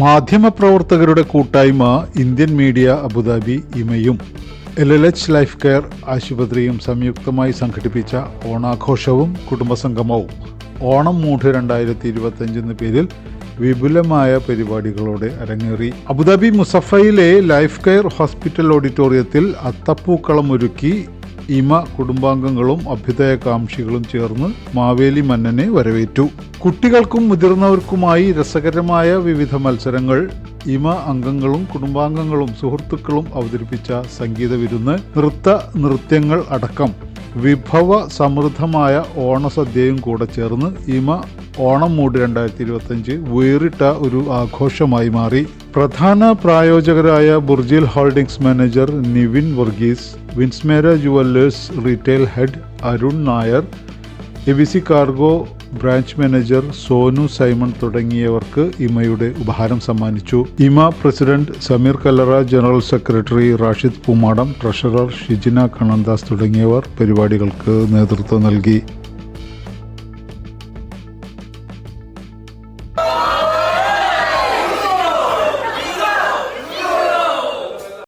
മാധ്യമപ്രവർത്തകരുടെ കൂട്ടായ്മ Indian media Abu Dhabi ഇമയും. L L H life care ആശുപത്രിയും സംയുക്തമായി സംഘടിപ്പിച്ച ഓണാഘോഷവും കുടുംബസംഗമവും. ഓണം മൂഡ് രണ്ടായിരത്തി ഇരുപത്തഞ്ച് എന്ന പേരിൽ വിപുലമായ പരിപാടികളോടെ അരങ്ങേറി. അബുദാബി മുസഫയിലെ ലൈഫ് കെയർ ഹോസ്പിറ്റൽ ഓഡിറ്റോറിയത്തിൽ അത്തപ്പൂക്കളം ഒരുക്കി ഇമ കുടുംബാംഗങ്ങളും അഭ്യുദയകാംക്ഷികളും ചേർന്ന് മാവേലി മന്നനെ വരവേറ്റു. കുട്ടികൾക്കും മുതിർന്നവർക്കുമായി രസകരമായ വിവിധ മത്സരങ്ങൾ. ഇമ അംഗങ്ങളും കുടുംബാംഗങ്ങളും സുഹൃത്തുക്കളും അവതരിപ്പിച്ച സംഗീത വിരുന്ന് നൃത്ത നൃത്യങ്ങൾ അടക്കം വിഭവ സമൃദ്ധമായ ഓണസദ്യയും കൂടെ ചേർന്ന് ഇമ ഓണം മൂട് രണ്ടായിരത്തി ഇരുപത്തഞ്ച് വേറിട്ട ഒരു ആഘോഷമായി മാറി. പ്രധാന പ്രായോജകരായ Burjeel holdings manager Nivin Varghese Winsmera jewellers retail head Arun Nair A B C cargo branch manager Sonu Simon തുടങ്ങിയവർക്ക് ഇമയുടെ ഉപഹാരം സമ്മാനിച്ചു. ഇമ president Sameer Kallara general secretary Rashid Poomadam treasurer Shijina Kannandas തുടങ്ങിയവർ പരിപാടികൾക്ക് നേതൃത്വം നൽകി.